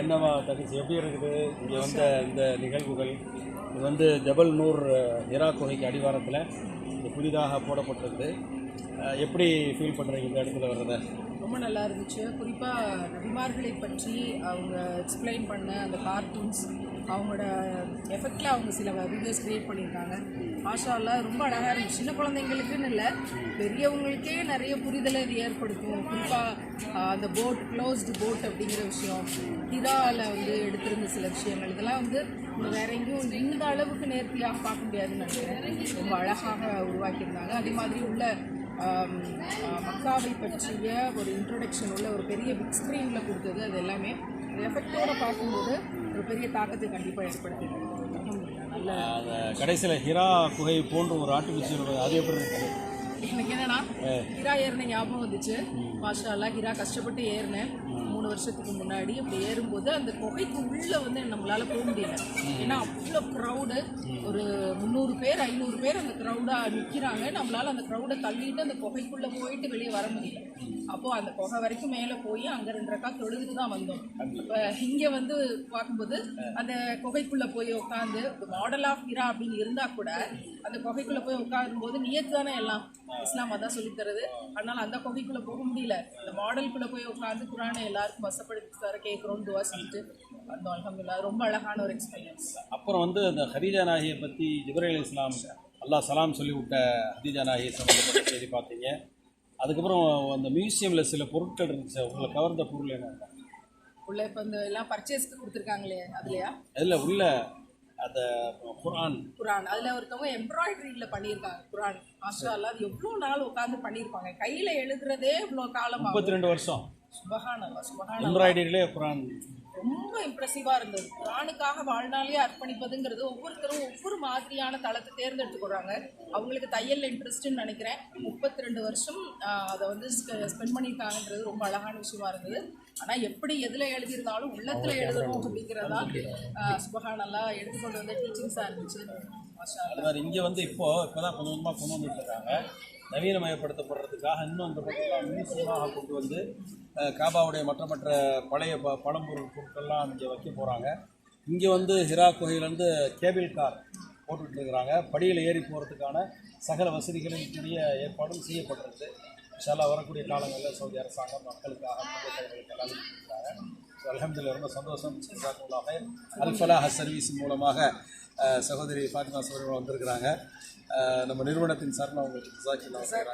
என்னவா தகச்சு எப்படி இருக்குது? இங்கே வந்த இந்த நிகழ்வுகள் இது வந்து ஜபல் நூர் ஹிரா குகைக்கு அடிவாரத்தில் புதிதாக போடப்பட்டிருக்கு. எப்படி ஃபீல் பண்ணுறீங்க இந்த இடத்துல வர்றத? ரொம்ப நல்லா இருந்துச்சு. குறிப்பாக நபிமார்களை பற்றி அவங்க எக்ஸ்பிளைன் பண்ண அந்த கார்ட்டூன்ஸ் அவங்களோட எஃபெக்டில் அவங்க சில வீடியோஸ் க்ரியேட் பண்ணியிருக்காங்க. மாஷா ரொம்ப அழகாக இருந்துச்சு. சின்ன குழந்தைங்களுக்குன்னு இல்லை பெரியவங்களுக்கே நிறைய புரிதலை இது ஏற்படுத்தும். குறிப்பாக அந்த போட் க்ளோஸ்டு போட் அப்படிங்கிற விஷயம் ஹிராவில் வந்து எடுத்திருந்த சில விஷயங்கள் இதெல்லாம் வந்து நம்ம வேற எங்கேயும் இந்த அளவுக்கு நேர்த்தியாக பார்க்க முடியாதுன்னு நினைக்கிறேன். ரொம்ப அழகாக உருவாக்கியிருந்தாங்க. அதே மாதிரி உள்ள மக்காவை பற்றிய ஒரு இன்ட்ரொடக்ஷன் உள்ள ஒரு பெரிய பிக் ஸ்க்ரீனில் கொடுத்தது அது எல்லாமே. எஃபெக்டோட பார்க்கும்போது ஒரு பெரிய தாக்கத்தை கண்டிப்பாக ஏற்படுத்திது நல்ல கடைசியில் ஹிரா குகை போன்ற ஒரு ஆர்டிஃபிஷியல் அது எப்படி இருக்குது எனக்கு என்னன்னா ஹிரா ஏறின ஞாபகம் வந்துச்சு. மாஷா அல்லாஹ் ஹிரா கஷ்டப்பட்டு ஏறினேன். மூணு வருஷத்துக்கு முன்னாடி அப்படி ஏறும்போது அந்த குகைக்கு உள்ள வந்து நம்மளால போக முடியல. ஏன்னா அவ்வளோ க்ரௌடு ஒரு முந்நூறு பேர் ஐநூறு பேர் அந்த க்ரௌடாக நிற்கிறாங்க நம்மளால அந்த க்ரௌடை தள்ளிட்டு அந்த குகைக்குள்ளே போயிட்டு வெளியே வர முடியல. அப்போ அந்த குகை வரைக்கும் மேலே போய் அங்கே ரெண்டு ரக்கா தொழுதுட்டு தான் வந்தோம். இப்போ இங்கே வந்து பார்க்கும்போது அந்த குகைக்குள்ளே போய் உட்காந்து மாடல் ஆஃப் ஹிரா அப்படின்னு இருந்தால் கூட அந்த குகைக்குள்ளே போய் உட்காரும் போது நியத்து தானே எல்லாம்? இஸ்லாம் அதான் சொல்லித் தருது. அதனால அந்த குகைக்குள்ளே போக முடியல. அந்த மாடலுக்குள்ளே போய் உட்காந்து குரானை எல்லாருக்கும் வசப்படுத்தி தர கேட்குறோம் துவா செஞ்சுட்டு வந்தோம். அல்ஹம்துலில்லாஹ் ரொம்ப அழகான ஒரு எக்ஸ்பீரியன்ஸ் அப்புறம் வந்து அந்த ஹதீஜா நாகியை பற்றி ஜிப்ரைல் இஸ்லாம் அல்லாஹ் சலாம் சொல்லி விட்ட ஹதீஜா நாகியை சம்மந்தப்பட்ட செய்தி பார்த்தீங்க. அதுக்கப்புறம் அந்த மியூசியமில் சில பொருட்கள் இருந்துச்சு உங்களை கவர்ந்த பொருள் என்ன? உள்ள இப்போ இந்த எல்லாம் பர்ச்சேஸ்க்கு கொடுத்துருக்காங்களே அதுலையா? அதில் உள்ள அந்த குர்ஆன் குரான். அதில் ஒருத்தவங்க எம்ப்ராய்டரியில் பண்ணியிருக்காங்க குரான். மாஷா அல்லாஹ் அது எவ்வளோ நாள் உட்காந்து பண்ணியிருப்பாங்க. கையில் எழுதுறதே இவ்வளோ காலம்? முப்பத்தி ரெண்டு வருஷம். சுபஹான் அல்லா சுபஹான் எம்ப்ராய்டரியிலே குர்ஆன் ரொம்ப இம்ப்ரெசிவா இருந்தது. குரானுக்காக வாழ்நாளையே அர்ப்பணிப்பதுங்கிறது ஒவ்வொருத்தரும் ஒவ்வொரு மாதிரியான தளத்தை தேர்ந்தெடுத்துக்கிறாங்க அவங்களுக்கு தையல்ல இன்ட்ரெஸ்ட்னு நினைக்கிறேன். முப்பத்தி ரெண்டு வருஷம் அதை வந்து ஸ்பெண்ட் பண்ணியிருக்காங்கன்றது ரொம்ப அழகான விஷயமா இருந்தது. ஆனா எப்படி எதுல எழுதியிருந்தாலும் உள்ளத்துல எழுதணும் அப்படிங்கிறதா சுபஹான் நல்லா எடுத்துக்கொண்டு வந்த டீச்சிங்ஸா இருந்துச்சு. மாஷா அது மாதிரி இங்கே வந்து இப்போ இப்போ தான் கொஞ்சம் கொஞ்சமாக கொண்டு வந்துட்டுருக்காங்க. நவீனமயப்படுத்தப்படுறதுக்காக இன்னும் அந்த பக்கம்லாம் மியூசியமாக கொண்டு வந்து காபாவுடைய மற்ற மற்ற பழைய ப பழம்பொருள் பொருட்கள்லாம் இங்கே வைக்க போகிறாங்க இங்கே வந்து ஹிரா கோயிலேருந்து கேபிள் கார் போட்டுக்கிட்டு இருக்கிறாங்க படியில் ஏறி போகிறதுக்கான சகல வசதிகளும் கூடிய ஏற்பாடும் செய்யப்பட்டிருக்கு. சில வரக்கூடிய காலங்களில் சவுதி அரசாங்கம் மக்களுக்காக பொதுமக்களுக்கு எல்லாம் இருக்கிறாங்க அலமதுல ரொம்ப சந்தோஷம். அல்ஃபலாஹ சர்வீஸ் மூலமாக சகோதரி ஃபாத்திமா சோதரி வந்திருக்கிறாங்க. நம்ம நிறுவனத்தின் சார்பாக அவங்களுக்கு ஜஸாக்கில்லாஹ் ஹைர்.